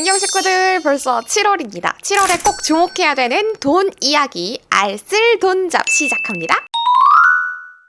안녕 식구들 벌써 7월입니다. 7월에 꼭 주목해야 되는 돈 이야기 알쓸 돈잡 시작합니다.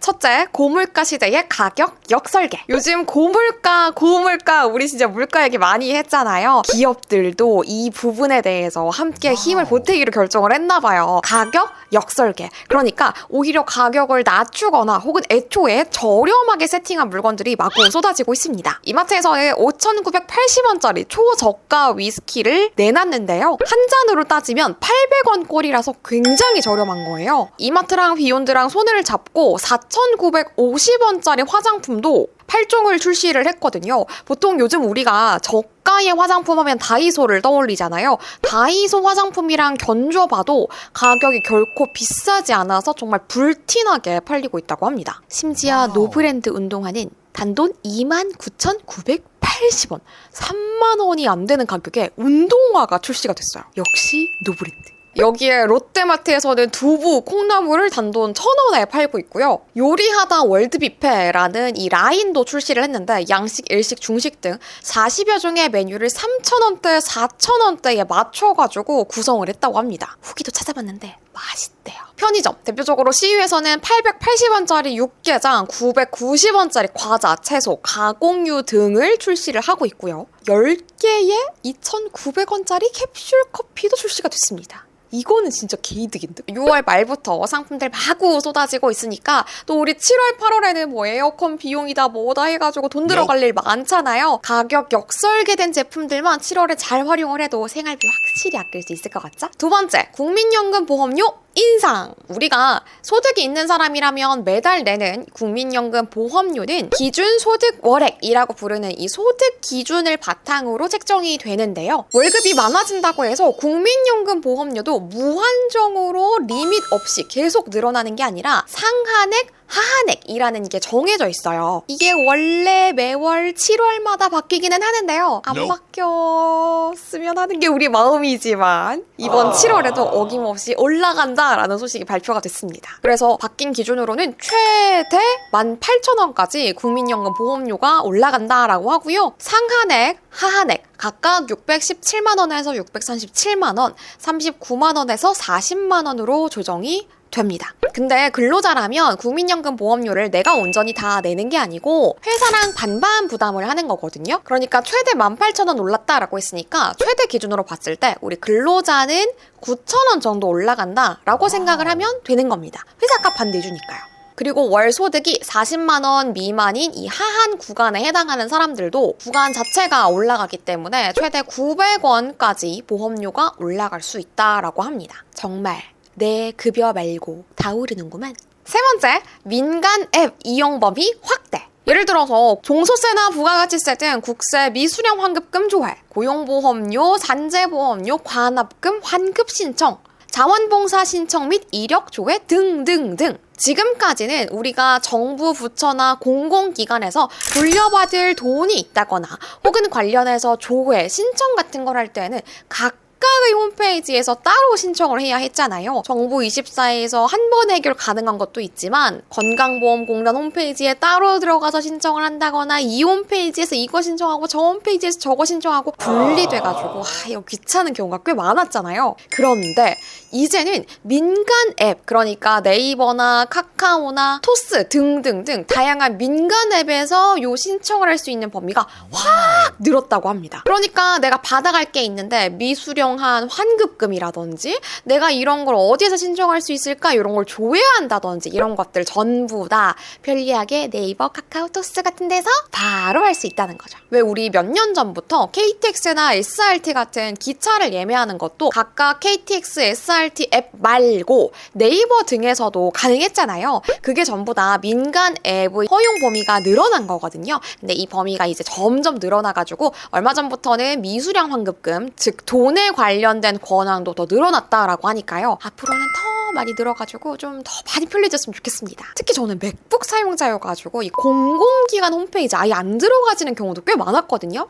첫째, 고물가 시대의 가격 역설계. 요즘 고물가, 고물가, 우리 진짜 물가 얘기 많이 했잖아요. 기업들도 이 부분에 대해서 함께 힘을 보태기로 결정을 했나봐요. 가격 역설계. 그러니까 오히려 가격을 낮추거나 혹은 애초에 저렴하게 세팅한 물건들이 마구 쏟아지고 있습니다. 이마트에서의 5,980원짜리 초저가 위스키를 내놨는데요. 한 잔으로 따지면 800원 꼴이라서 굉장히 저렴한 거예요. 이마트랑 비욘드랑 손을 잡고 4,950원짜리 화장품도 8종을 출시를 했거든요. 보통 요즘 우리가 저가의 화장품 하면 다이소를 떠올리잖아요. 다이소 화장품이랑 견줘봐도 가격이 결코 비싸지 않아서 정말 불티나게 팔리고 있다고 합니다. 심지어 노브랜드 운동화는 단돈 29,980원. 3만 원이 안 되는 가격에 운동화가 출시가 됐어요. 역시 노브랜드. 여기에 롯데마트에서는 두부, 콩나물을 단돈 천원에 팔고 있고요. 요리하다 월드뷔페라는 이 라인도 출시를 했는데 양식, 일식, 중식 등 40여 종의 메뉴를 3,000원대, 4,000원대에 맞춰가지고 구성을 했다고 합니다. 후기도 찾아봤는데 맛있대요. 편의점 대표적으로 CU에서는 880원짜리 육개장, 990원짜리 과자, 채소, 가공유 등을 출시를 하고 있고요. 10개에 2,900원짜리 캡슐 커피도 출시가 됐습니다. 이거는 진짜 개이득인데? 6월 말부터 상품들 마구 쏟아지고 있으니까 또 우리 7월, 8월에는 뭐 에어컨 비용이다 뭐다 해가지고 돈 들어갈 일 많잖아요. 가격 역설계된 제품들만 7월에 잘 활용을 해도 생활비 확실히 아낄 수 있을 것 같죠? 두 번째, 국민연금 보험료 인상. 우리가 소득이 있는 사람이라면 매달 내는 국민연금 보험료는 기준 소득 월액이라고 부르는 이 소득 기준을 바탕으로 책정이 되는데요. 월급이 많아진다고 해서 국민연금 보험료도 무한정으로 리밋 없이 계속 늘어나는 게 아니라 상한액 하한액이라는 게 정해져 있어요. 이게 원래 매월 7월마다 바뀌기는 하는데요. 안 No. 바뀌었으면 하는 게 우리 마음이지만 이번 7월에도 어김없이 올라간다라는 소식이 발표가 됐습니다. 그래서 바뀐 기준으로는 최대 18,000원까지 국민연금 보험료가 올라간다라고 하고요. 상한액, 하한액 각각 617만 원에서 637만 원, 39만 원에서 40만 원으로 조정이 됩니다. 근데 근로자라면 국민연금 보험료를 내가 온전히 다 내는 게 아니고 회사랑 반반 부담을 하는 거거든요. 그러니까 최대 18,000원 올랐다라고 했으니까 최대 기준으로 봤을 때 우리 근로자는 9,000원 정도 올라간다라고 생각을 하면 되는 겁니다. 회사값 반 내주니까요. 그리고 월 소득이 40만 원 미만인 이 하한 구간에 해당하는 사람들도 구간 자체가 올라가기 때문에 최대 900원까지 보험료가 올라갈 수 있다라고 합니다. 정말 내 급여 말고 다 오르는구만. 세 번째, 민간 앱 이용 범위 확대. 예를 들어서 종소세나 부가가치세 등 국세 미수령 환급금 조회, 고용보험료, 산재보험료, 관합금 환급 신청, 자원봉사 신청 및 이력 조회 등등등. 지금까지는 우리가 정부 부처나 공공기관에서 돌려받을 돈이 있다거나 혹은 관련해서 조회, 신청 같은 걸 할 때는 각 각각의 홈페이지에서 따로 신청을 해야 했잖아요. 정부 24에서 한 번 해결 가능한 것도 있지만 건강보험공단 홈페이지에 따로 들어가서 신청을 한다거나 이 홈페이지에서 이거 신청하고 저 홈페이지에서 저거 신청하고 분리돼가지고 아 이거 귀찮은 경우가 꽤 많았잖아요. 그런데 이제는 민간 앱 그러니까 네이버나 카카오나 토스 등등등 다양한 민간 앱에서 요 신청을 할 수 있는 범위가 확 늘었다고 합니다. 그러니까 내가 받아갈 게 있는데 미수령 한 환급금이라든지 내가 이런 걸 어디에서 신청할 수 있을까 이런 걸 조회한다든지 이런 것들 전부 다 편리하게 네이버, 카카오, 토스 같은 데서 바로 할 수 있다는 거죠. 왜 우리 몇 년 전부터 KTX나 SRT 같은 기차를 예매하는 것도 각각 KTX, SRT 앱 말고 네이버 등에서도 가능했잖아요. 그게 전부 다 민간 앱의 허용 범위가 늘어난 거거든요. 근데 이 범위가 이제 점점 늘어나가지고 얼마 전부터는 미수령 환급금, 즉 돈에 관련된 권한도 더 늘어났다라고 하니까요. 앞으로는 더 많이 늘어가지고 좀 더 많이 편리해졌으면 좋겠습니다. 특히 저는 맥북 사용자여가지고 이 공공기관 홈페이지 아예 안 들어가지는 경우도 꽤 많았거든요.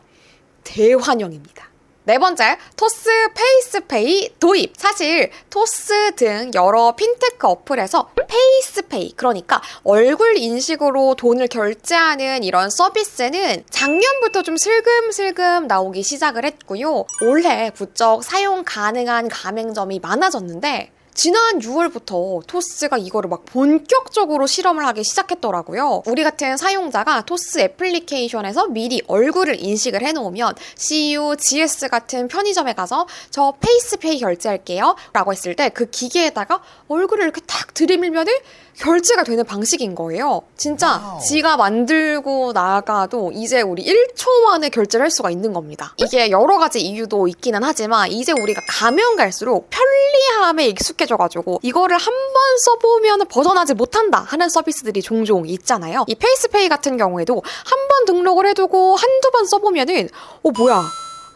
대환영입니다. 네 번째, 토스 페이스페이 도입. 사실 토스 등 여러 핀테크 어플에서 페이스페이, 그러니까 얼굴 인식으로 돈을 결제하는 이런 서비스는 작년부터 좀 슬금슬금 나오기 시작을 했고요. 올해 부쩍 사용 가능한 가맹점이 많아졌는데 지난 6월부터 토스가 이거를 막 본격적으로 실험을 하기 시작했더라고요. 우리 같은 사용자가 토스 애플리케이션에서 미리 얼굴을 인식을 해놓으면 CU, GS 같은 편의점에 가서 저 페이스페이 결제할게요. 라고 했을 때 그 기계에다가 얼굴을 이렇게 탁 들이밀면은 결제가 되는 방식인 거예요. 진짜 와우. 지가 만들고 나가도 이제 우리 1초 만에 결제를 할 수가 있는 겁니다. 이게 여러 가지 이유도 있기는 하지만 이제 우리가 가면 갈수록 편리함에 익숙해 져가지고 이거를 한 번 써보면 벗어나지 못한다 하는 서비스들이 종종 있잖아요. 이 페이스페이 같은 경우에도 한 번 등록을 해두고 한두 번 써보면은 어 뭐야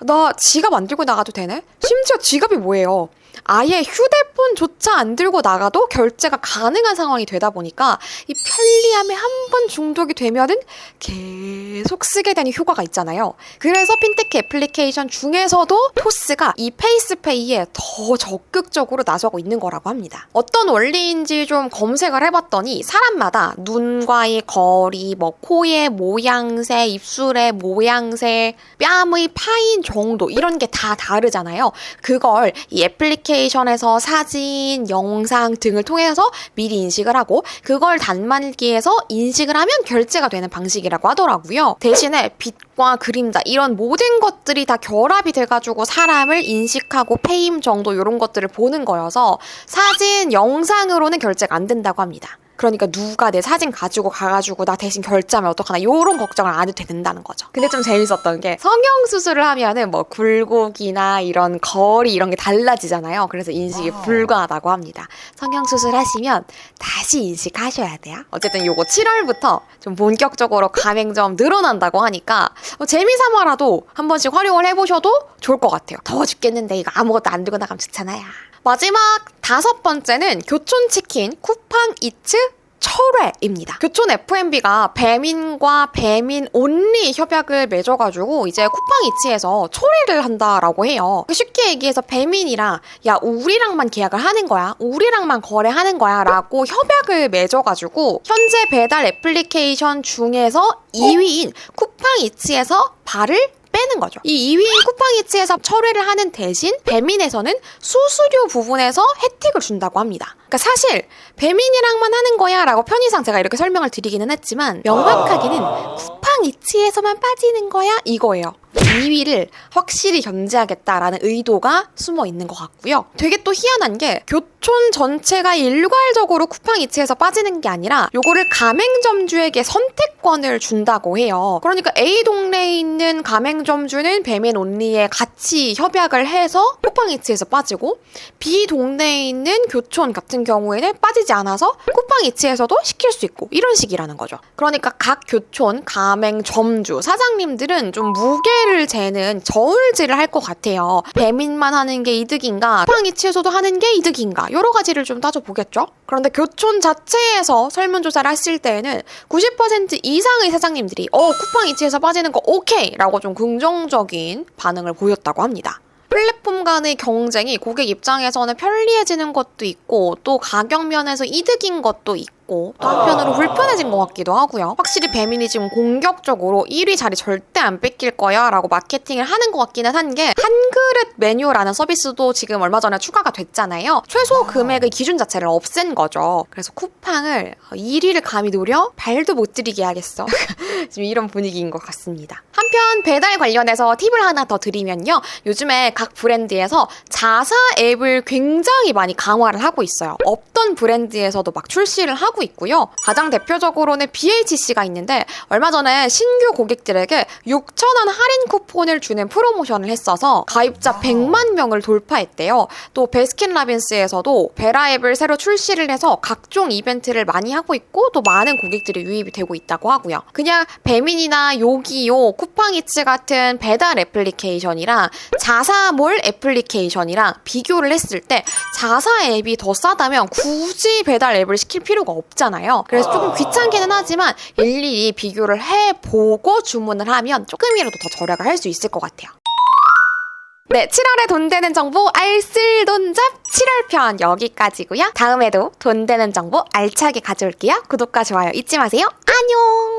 나 지갑 안 들고 나가도 되네? 심지어 지갑이 뭐예요? 아예 휴대폰조차 안 들고 나가도 결제가 가능한 상황이 되다 보니까 이 편리함에 한 번 중독이 되면은 계속 쓰게 되는 효과가 있잖아요. 그래서 핀테크 애플리케이션 중에서도 토스가 이 페이스페이에 더 적극적으로 나서고 있는 거라고 합니다. 어떤 원리인지 좀 검색을 해봤더니 사람마다 눈과의 거리, 뭐 코의 모양새, 입술의 모양새, 뺨의 파인 정도 이런 게 다 다르잖아요. 그걸 이 애플리케이션 에서 사진, 영상 등을 통해서 미리 인식을 하고 그걸 단말기에서 인식을 하면 결제가 되는 방식이라고 하더라고요. 대신에 빛과 그림자 이런 모든 것들이 다 결합이 돼가지고 사람을 인식하고 페임 정도 이런 것들을 보는 거여서 사진, 영상으로는 결제가 안 된다고 합니다. 그러니까 누가 내 사진 가지고 가가지고 나 대신 결제하면 어떡하나 이런 걱정을 안 해도 된다는 거죠. 근데 좀 재밌었던 게 성형 수술을 하면은 뭐 굴곡이나 이런 거리 이런 게 달라지잖아요. 그래서 인식이 와우. 불가하다고 합니다. 성형 수술 하시면 다시 인식하셔야 돼요. 어쨌든 요거 7월부터 좀 본격적으로 가맹점 늘어난다고 하니까 뭐 재미삼아라도 한 번씩 활용을 해보셔도 좋을 것 같아요. 더워 죽겠는데 이거 아무것도 안 들고 나가면 좋잖아요. 마지막 다섯 번째는 교촌치킨 쿠팡 이츠 철회입니다. 교촌 F&B가 배민과 배민 온리 협약을 맺어가지고 이제 쿠팡이츠에서 철회를 한다라고 해요. 쉽게 얘기해서 배민이랑 야 우리랑만 계약을 하는 거야, 우리랑만 거래하는 거야라고 협약을 맺어가지고 현재 배달 애플리케이션 중에서 2위인 쿠팡이츠에서 발을 빼는 거죠. 이 2위인 쿠팡이츠에서 철회를 하는 대신 배민에서는 수수료 부분에서 혜택을 준다고 합니다. 그러니까 사실 배민이랑만 하는 거야라고 편의상 제가 이렇게 설명을 드리기는 했지만 명확하게는 쿠팡이츠에서만 빠지는 거야 이거예요. 2위를 확실히 견제하겠다라는 의도가 숨어 있는 것 같고요. 되게 또 희한한 게 교촌 전체가 일괄적으로 쿠팡 이츠에서 빠지는 게 아니라 요거를 가맹점주에게 선택권을 준다고 해요. 그러니까 A 동네에 있는 가맹점주는 배민 온리에 같이 협약을 해서 쿠팡 이츠에서 빠지고 B 동네에 있는 교촌 같은 경우에는 빠지지 않아서 쿠팡 이츠에서도 시킬 수 있고 이런 식이라는 거죠. 그러니까 각 교촌 가맹 점주 사장님들은 좀 무게를 재는 저울질을 할 것 같아요. 배민만 하는 게 이득인가, 쿠팡 이츠에서도 하는 게 이득인가 여러 가지를 좀 따져보겠죠. 그런데 교촌 자체에서 설문조사를 했을 때에는 90% 이상의 사장님들이 어 쿠팡 이츠에서 빠지는 거 오케이 라고 좀 긍정적인 반응을 보였다고 합니다. 플랫폼 간의 경쟁이 고객 입장에서는 편리해지는 것도 있고 또 가격 면에서 이득인 것도 있고 또 한편으로 불편해진 것 같기도 하고요. 확실히 배민이 지금 공격적으로 1위 자리 절대 안 뺏길 거야 라고 마케팅을 하는 것 같기는 한 게 한 그릇 메뉴라는 서비스도 지금 얼마 전에 추가가 됐잖아요. 최소 금액의 기준 자체를 없앤 거죠. 그래서 쿠팡을 1위를 감히 노려 발도 못 들이게 하겠어. 지금 이런 분위기인 것 같습니다. 한편 배달 관련해서 팁을 하나 더 드리면요. 요즘에 각 브랜드에서 자사 앱을 굉장히 많이 강화를 하고 있어요. 없던 브랜드에서도 막 출시를 하고 있고요. 가장 대표적으로는 BHC가 있는데 얼마 전에 신규 고객들에게 6,000원 할인 쿠폰을 주는 프로모션을 했어서 가입자 100만 명을 돌파했대요. 또 베스킨라빈스에서도 베라 앱을 새로 출시를 해서 각종 이벤트를 많이 하고 있고 또 많은 고객들이 유입이 되고 있다고 하고요. 그냥 배민이나 요기요, 쿠팡이츠 같은 배달 애플리케이션이랑 자사몰 애플리케이션이랑 비교를 했을 때 자사 앱이 더 싸다면 굳이 배달 앱을 시킬 필요가 없잖아요. 그래서 조금 귀찮기는 하지만 일일이 비교를 해보고 주문을 하면 조금이라도 더 절약을 할 수 있을 것 같아요. 네, 7월에 돈 되는 정보 알쓸돈잡 7월 편 여기까지고요. 다음에도 돈 되는 정보 알차게 가져올게요. 구독과 좋아요 잊지 마세요. 안녕!